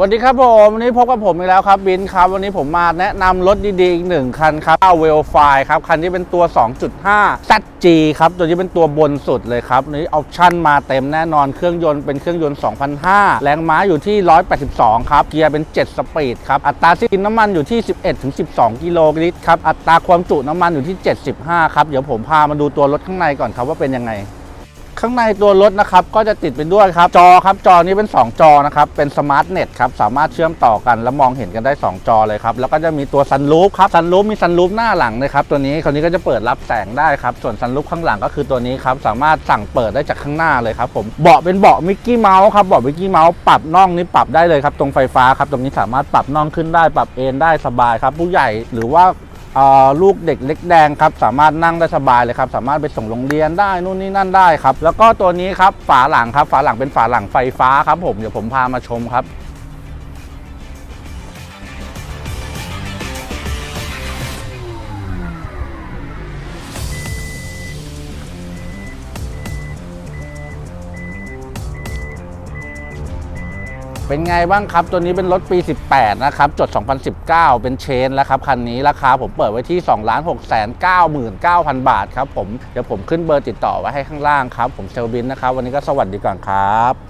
สวัสดีครับผมวันนี้พบกับผมอีกแล้วครับบินครับ วันนี้ผมมาแนะนำรถดีๆอีกหนึ่งคันครับเวลไฟครับ คันนี้เป็นตัว 2.5 ZG ครับ ตัวนี้เป็นตัวบนสุดเลยครับนี่ออปชั่นมาเต็มแน่นอนเครื่องยนต์เป็นเครื่องยนต์2,500แรงม้าอยู่ที่ 182 ครับ เกียร์เป็น 7 สปีดครับ อัตราที่กินน้ำมันอยู่ที่ 11-12 กิโลลิตรครับอัตราความจุน้ำมันอยู่ที่ 75 ครับเดี๋ยวผมพามาดูตัวรถข้างในก่อนครับว่าเป็นยังไง ข้างในตัวรถนะครับก็จะติดไปด้วยครับจอครับจอนี้เป็น 2 จอนะครับเป็นสมาร์ทเน็ตครับสามารถเชื่อมต่อกันแล้วมองเห็นกันได้ 2 จอเลยครับแล้วก็จะมีตัวซันรูฟครับซันรูฟมีซันรูฟหน้าหลังนะครับตัวนี้คราวนี้ก็จะเปิดรับแสงได้ครับส่วนซันรูฟข้างหลังก็คือตัวนี้ครับสามารถสั่งเปิดได้จากข้างหน้าเลยครับผมเบาะเป็นเบาะมิกกี้เมาส์ครับเบาะมิกกี้เมาส์ปรับน่องนี่ปรับได้เลยครับตรงไฟฟ้าครับตรงนี้สามารถปรับน่องขึ้นได้ปรับเอนได้สบายครับผู้ใหญ่หรือว่า ลูกเด็กเล็กแดงครับสามารถนั่งได้สบายเลยครับสามารถไปส่งโรงเรียนได้นู่นนี่นั่นได้ครับแล้วก็ตัวนี้ครับฝาหลังครับฝาหลังเป็นฝาหลังไฟฟ้าครับผมเดี๋ยวผมพามาชมครับ เป็นไงบ้างครับ ตัวนี้เป็นรถปี 18 นะครับ จด 2019 เป็นเชนแล้วครับคันนี้ราคาผมเปิดไว้ที่ 2 6 9 9 0 0 0 บาทครับผม เดี๋ยวผมขึ้นเบอร์ติดต่อไว้ให้ข้างล่างครับ ผมเซลบินนะครับ วันนี้ก็สวัสดีก่อนครับ